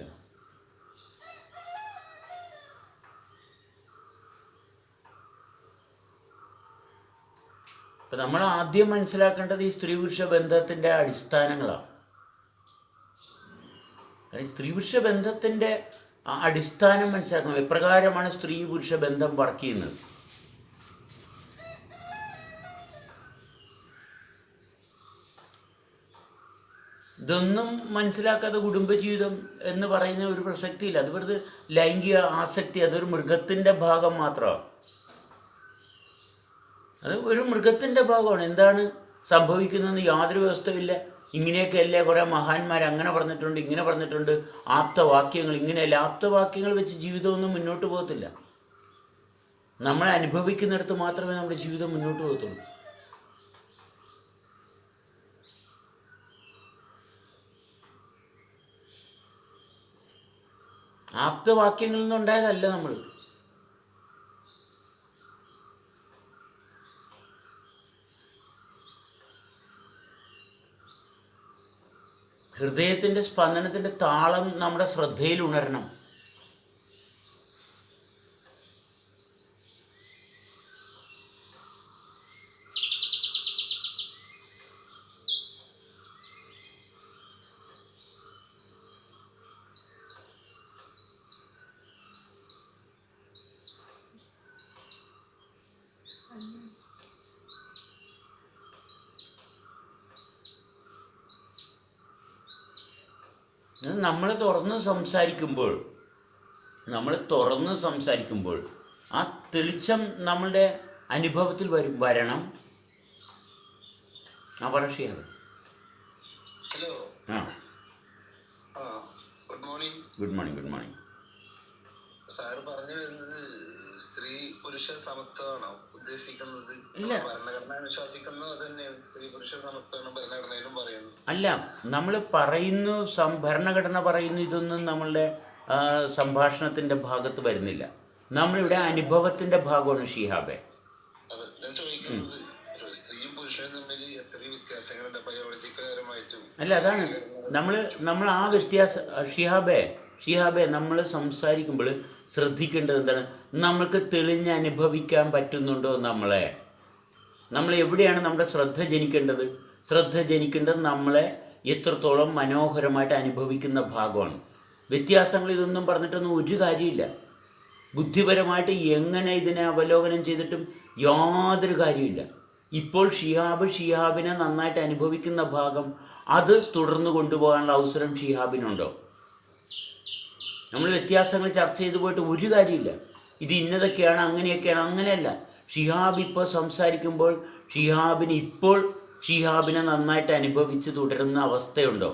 ആവശ്യമാണ് നമ്മൾ ആദ്യം മനസ്സിലാക്കേണ്ടത് ഈ സ്ത്രീ പുരുഷ ബന്ധത്തിന്റെ അടിസ്ഥാനങ്ങളാണ്. സ്ത്രീ പുരുഷ ബന്ധത്തിന്റെ അടിസ്ഥാനം മനസ്സിലാക്കണം. എപ്രകാരമാണ് സ്ത്രീ പുരുഷ ബന്ധം വർക്ക് ചെയ്യുന്നത്? ഇതൊന്നും മനസ്സിലാക്കാതെ കുടുംബജീവിതം എന്ന് പറയുന്ന ഒരു പ്രസക്തിയില്ല. അത് വെറുതെ ലൈംഗിക ആസക്തി അതൊരു മൃഗത്തിന്റെ ഭാഗം മാത്രമാണ്. അത് ഒരു മൃഗത്തിന്റെ ഭാഗമാണ്. എന്താണ് സംഭവിക്കുന്നതെന്ന് യാതൊരു വ്യവസ്ഥയില്ല ഇങ്ങനെയൊക്കെ അല്ലേ കുറേ മഹാന്മാർ അങ്ങനെ പറഞ്ഞിട്ടുണ്ട് ഇങ്ങനെ പറഞ്ഞിട്ടുണ്ട്. ആപ്തവാക്യങ്ങൾ ഇങ്ങനെയല്ല. ആപ്തവാക്യങ്ങൾ വെച്ച് ജീവിതമൊന്നും മുന്നോട്ട് പോകത്തില്ല. നമ്മളെ അനുഭവിക്കുന്നിടത്ത് മാത്രമേ നമ്മുടെ ജീവിതം മുന്നോട്ട് പോകത്തുള്ളൂ. ആപ്തവാക്യങ്ങളിൽ നിന്നുണ്ടായതല്ല നമ്മൾ. ഹൃദയത്തിന്റെ സ്പന്ദനത്തിന്റെ താളം നമ്മുടെ ശ്രദ്ധയിൽ ഉണരണം. നമ്മൾ തുറന്ന് സംസാരിക്കുമ്പോൾ നമ്മൾ തുറന്ന് സംസാരിക്കുമ്പോൾ ആ തെളിച്ചം നമ്മളുടെ അനുഭവത്തിൽ വരും വരണം. ആ പറഷിയാണ് ഹലോ. ആ. Good morning. Good morning good morning. Sir പറഞ്ഞു പുരുഷ സമത്വമാണോ ഉദ്ദേശിക്കുന്നത്. ഭരണഘടന വിശ്വസിക്കുന്നു തന്നെയാണ് സ്ത്രീ പുരുഷ സമത്വമാണ് ഭരണഘടനയിലും പറയുന്നത്. അല്ല നമ്മൾ പറയുന്നു ഭരണഘടന പറയുന്നു ഇതൊന്നും നമ്മളുടെ സംഭാഷണത്തിന്റെ ഭാഗത്ത് വരുന്നില്ല. നമ്മളിവിടെ അനുഭവത്തിന്റെ ഭാഗമാണ് ഷിഹാബെ. അത് ഞാൻ ചോദിക്കുന്നത് ഒരു സ്ത്രീയും പുരുഷനും തമ്മിൽ എത്ര വ്യത്യാസങ്ങളുണ്ട്? ബയോളജിക്കൽപരമായിട്ടും അല്ല അതാണ്. നമ്മൾ നമ്മൾ ആ വ്യത്യാസ ഷിഹാബെ ഷിഹാബെ നമ്മൾ സംസാരിക്കുമ്പോൾ ശ്രദ്ധിക്കേണ്ടത് എന്താണ്? നമ്മൾക്ക് തെളിഞ്ഞ് അനുഭവിക്കാൻ പറ്റുന്നുണ്ടോ നമ്മളെ? നമ്മൾ എവിടെയാണ് നമ്മുടെ ശ്രദ്ധ ജനിക്കേണ്ടത്? ശ്രദ്ധ ജനിക്കേണ്ടത് നമ്മളെ എത്രത്തോളം മനോഹരമായിട്ട് അനുഭവിക്കുന്ന ഭാഗമാണ്. വ്യത്യാസങ്ങൾ ഇതൊന്നും പറഞ്ഞിട്ടൊന്നും ഒരു കാര്യമില്ല. ബുദ്ധിപരമായിട്ട് എങ്ങനെ ഇതിനെ അവലോകനം ചെയ്തിട്ടും യാതൊരു കാര്യമില്ല. ഇപ്പോൾ ഷിഹാബ് ഷിഹാബിനെ നന്നായിട്ട് അനുഭവിക്കുന്ന ഭാഗം അത് തുടർന്ന് കൊണ്ടുപോകാനുള്ള അവസരം ഷിഹാബിനുണ്ടോ? നമ്മൾ വ്യത്യാസങ്ങൾ ചർച്ച ചെയ്തു പോയിട്ട് ഒരു കാര്യമില്ല. ഇത് ഇന്നതൊക്കെയാണ് അങ്ങനെയൊക്കെയാണ് അങ്ങനെയല്ല. ഷിഹാബ് ഇപ്പോൾ സംസാരിക്കുമ്പോൾ ഷിഹാബിന് ഇപ്പോൾ ഷിഹാബിനെ നന്നായിട്ട് അനുഭവിച്ച് തുടരുന്ന അവസ്ഥയുണ്ടോ?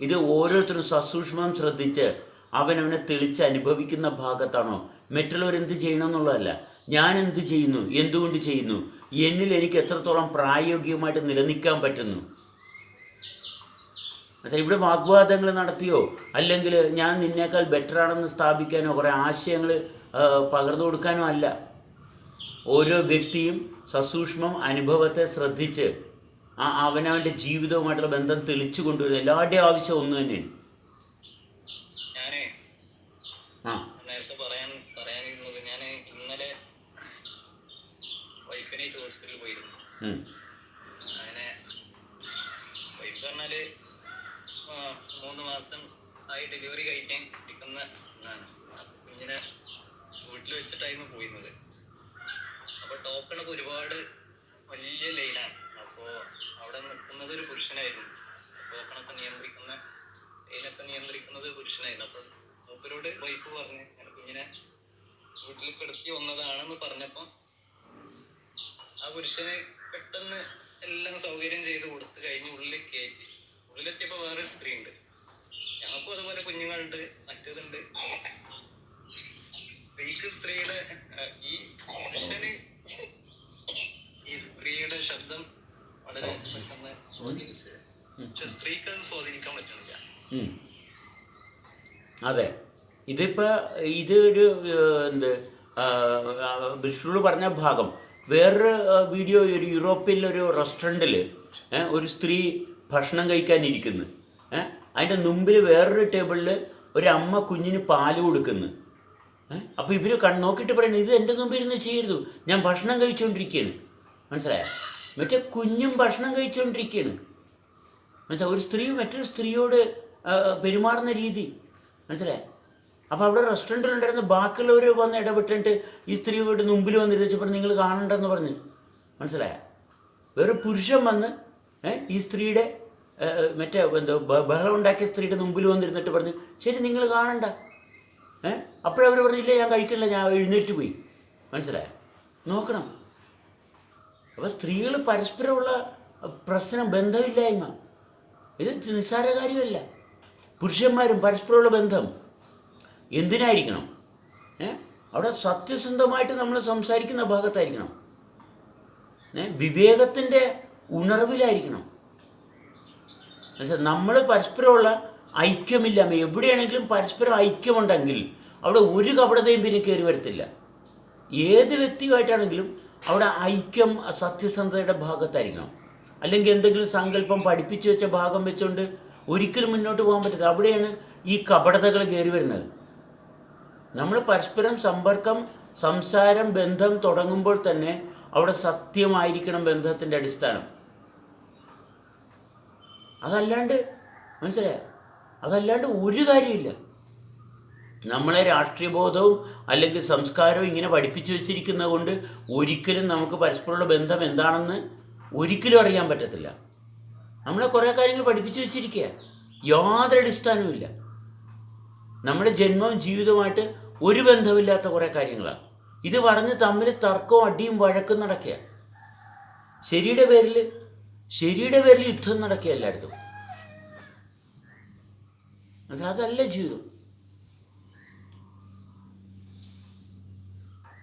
ഇത് ഓരോരുത്തരും സസൂക്ഷ്മം ശ്രദ്ധിച്ച് അവനവനെ തെളിച്ച് അനുഭവിക്കുന്ന ഭാഗത്താണോ? മറ്റുള്ളവർ എന്ത് ചെയ്യണമെന്നുള്ളതല്ല. ഞാൻ എന്ത് ചെയ്യുന്നു? എന്തുകൊണ്ട് ചെയ്യുന്നു? എന്നിൽ എനിക്ക് എത്രത്തോളം പ്രായോഗികമായിട്ട് നിലനിൽക്കാൻ പറ്റുന്നു? അതെ ഇവിടെ വാഗ്വാദങ്ങൾ നടത്തിയോ? അല്ലെങ്കിൽ ഞാൻ നിന്നേക്കാൾ ബെറ്റർ ആണെന്ന് സ്ഥാപിക്കാനോ കുറേ ആശയങ്ങൾ പകർന്നു കൊടുക്കാനോ അല്ല. ഓരോ വ്യക്തിയും സസൂക്ഷ്മം അനുഭവത്തെ ശ്രദ്ധിച്ച് ആ അവനവന്റെ ജീവിതവുമായിട്ടുള്ള ബന്ധം തെളിച്ചു കൊണ്ടുവരുന്നത് എല്ലാവരുടെയും ആവശ്യം ഒന്ന് തന്നെയാണ്. ആ. ഹോസ്പിറ്റലിൽ പോയിരുന്നു. അങ്ങനെ വൈഫ് പറഞ്ഞാൽ മൂന്ന് മാസം ആയി ഡെലിവറി കഴിക്കാൻ കിട്ടുന്ന ഒന്നാണ്. കുഞ്ഞിനെ വീട്ടിൽ വെച്ചിട്ടായിരുന്നു പോയിരുന്നത്. അപ്പോൾ ടോക്കണൊക്കെ ഒരുപാട് വലിയ ലൈനാണ് അപ്പോൾ അവിടെ നിൽക്കുന്നത് ഒരു പുരുഷനായിരുന്നു. ടോക്കണൊക്കെ നിയന്ത്രിക്കുന്ന ലൈനൊക്കെ നിയന്ത്രിക്കുന്നത് പുരുഷനായിരുന്നു. അപ്പോൾ മൂപ്പരോട് വൈഫ് പറഞ്ഞ് ഞാൻ കുഞ്ഞിനെ വീട്ടിൽ കിടത്തി വന്നതാണെന്ന് പറഞ്ഞപ്പോൾ ആ പുരുഷനെ പെട്ടെന്ന് എല്ലാം സൗകര്യം ചെയ്ത് കൊടുത്ത് ഉള്ളിലെത്തിയപ്പോ വേറെ സ്ത്രീ ഉണ്ട് ഞങ്ങൾക്കും അതുപോലെ കുഞ്ഞുങ്ങളുണ്ട് മറ്റേതുണ്ട്. സ്ത്രീക്ക് സ്ത്രീയുടെ ഈ പുരുഷന് ഈ സ്ത്രീയുടെ ശബ്ദം വളരെ പെട്ടെന്ന് സ്വാധീനിച്ചത് പക്ഷെ സ്ത്രീക്ക് അത് സ്വാധീനിക്കാൻ പറ്റുന്നില്ല. അതെ. ഇതിപ്പോ ഇത് ഒരു എന്ത് വിഷ്ണുട് പറഞ്ഞ ഭാഗം. വേറൊരു വീഡിയോ ഒരു യൂറോപ്പിൽ ഒരു റെസ്റ്റോറന്റിൽ ഒരു സ്ത്രീ ഭക്ഷണം കഴിക്കാനിരിക്കുന്നു. ഏഹ് അതിന്റെ മുമ്പിൽ വേറൊരു ടേബിളിൽ ഒരമ്മ കുഞ്ഞിന് പാൽ കൊടുക്കുന്നു. അപ്പോൾ ഇവർ കൺ നോക്കിയിട്ട് പറയുന്നത് ഇത് എന്റെ മുമ്പിൽ ഇരുന്ന് ചെയ്യരുത്. ഞാൻ ഭക്ഷണം കഴിച്ചുകൊണ്ടിരിക്കുകയാണ് മനസ്സിലായോ? മറ്റേ കുഞ്ഞും ഭക്ഷണം കഴിച്ചുകൊണ്ടിരിക്കുകയാണ് മനസ്സിലായി? ഒരു സ്ത്രീ മറ്റൊരു സ്ത്രീയോട് പെരുമാറുന്ന രീതി. മനസ്സിലായി? അപ്പോൾ അവിടെ റെസ്റ്റോറന്റിൽ ഉണ്ടായിരുന്ന ബാക്കിയുള്ളവർ വന്ന് ഇടപെട്ടിട്ട് ഈ സ്ത്രീ വീട് മുമ്പിൽ വന്നിരുന്നു. വെച്ചപ്പോൾ നിങ്ങൾ കാണണ്ടെന്ന് പറഞ്ഞ്. മനസ്സിലായ? വേറെ പുരുഷൻ വന്ന് ഈ സ്ത്രീയുടെ മറ്റേ എന്തോ ബഹളം ഉണ്ടാക്കിയ സ്ത്രീയുടെ മുമ്പിൽ വന്നിരുന്നിട്ട് പറഞ്ഞു ശരി നിങ്ങൾ കാണണ്ട. ഏ? അപ്പോഴവർ പറഞ്ഞില്ല ഞാൻ കഴിക്കണില്ല ഞാൻ എഴുന്നേറ്റ് പോയി. മനസ്സിലായോ? നോക്കണം. അപ്പോൾ സ്ത്രീകൾ പരസ്പരമുള്ള പ്രശ്നം ബന്ധമില്ലായ്മ. ഇത് നിസ്സാര കാര്യമല്ല. പുരുഷന്മാരും പരസ്പരമുള്ള ബന്ധം. എന്തിനായിരിക്കണം? ഏ? അവിടെ സത്യസന്ധമായിട്ട് നമ്മൾ സംസാരിക്കുന്ന ഭാഗത്തായിരിക്കണം. ഏ? വിവേകത്തിന്റെ ഉണർവിലായിരിക്കണം. നമ്മൾ പരസ്പരമുള്ള ഐക്യമില്ല എവിടെയാണെങ്കിലും പരസ്പരം ഐക്യമുണ്ടെങ്കിൽ അവിടെ ഒരു കപടതയും പിന്നെ കയറി വരത്തില്ല. ഏത് വ്യക്തിയുമായിട്ടാണെങ്കിലും അവിടെ ഐക്യം സത്യസന്ധതയുടെ ഭാഗത്തായിരിക്കണം. അല്ലെങ്കിൽ എന്തെങ്കിലും സങ്കല്പം പഠിപ്പിച്ചു വെച്ച ഭാഗം വെച്ചുകൊണ്ട് ഒരിക്കലും മുന്നോട്ട് പോകാൻ പറ്റില്ല അവിടെയാണ് ഈ കപടതകൾ കയറി വരുന്നത്. നമ്മൾ പരസ്പരം സമ്പർക്കം സംസാരം ബന്ധം തുടങ്ങുമ്പോൾ തന്നെ അവിടെ സത്യമായിരിക്കണം ബന്ധത്തിന്റെ അടിസ്ഥാനം. അതല്ലാണ്ട് മനസ്സിലായോ? അതല്ലാണ്ട് ഒരു കാര്യമില്ല നമ്മളെ രാഷ്ട്രീയ ബോധവും അല്ലെങ്കിൽ സംസ്കാരവും ഇങ്ങനെ പഠിപ്പിച്ചു വെച്ചിരിക്കുന്നത് കൊണ്ട് ഒരിക്കലും നമുക്ക് പരസ്പരമുള്ള ബന്ധം എന്താണെന്ന് ഒരിക്കലും അറിയാൻ പറ്റത്തില്ല. നമ്മളെ കുറേ കാര്യങ്ങൾ പഠിപ്പിച്ചു വെച്ചിരിക്കുക. യാതൊരു അടിസ്ഥാനവുമില്ല നമ്മുടെ ജന്മവും ജീവിതവുമായിട്ട് ഒരു ബന്ധമില്ലാത്ത കുറേ കാര്യങ്ങളാണ് ഇത് പറഞ്ഞ് തമ്മിൽ തർക്കവും അടിയും വഴക്കും നടക്കുക. ശരിയുടെ പേരിൽ ശരിയുടെ പേരിൽ യുദ്ധം നടക്കുക എല്ലായിടത്തും. അത് അതല്ല ജീവിതം.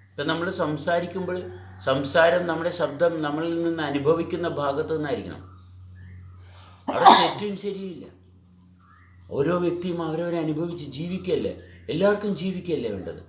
ഇപ്പം നമ്മൾ സംസാരിക്കുമ്പോൾ സംസാരം നമ്മുടെ ശബ്ദം നമ്മളിൽ നിന്ന് അനുഭവിക്കുന്ന ഭാഗത്തു നിന്നായിരിക്കണം. അവിടെ തെറ്റും ശരിയില്ല ഓരോ വ്യക്തിയും അവരവരെ അനുഭവിച്ച് ജീവിക്കല്ലേ എല്ലാവർക്കും ജീവിക്കല്ലേ വേണ്ടത്?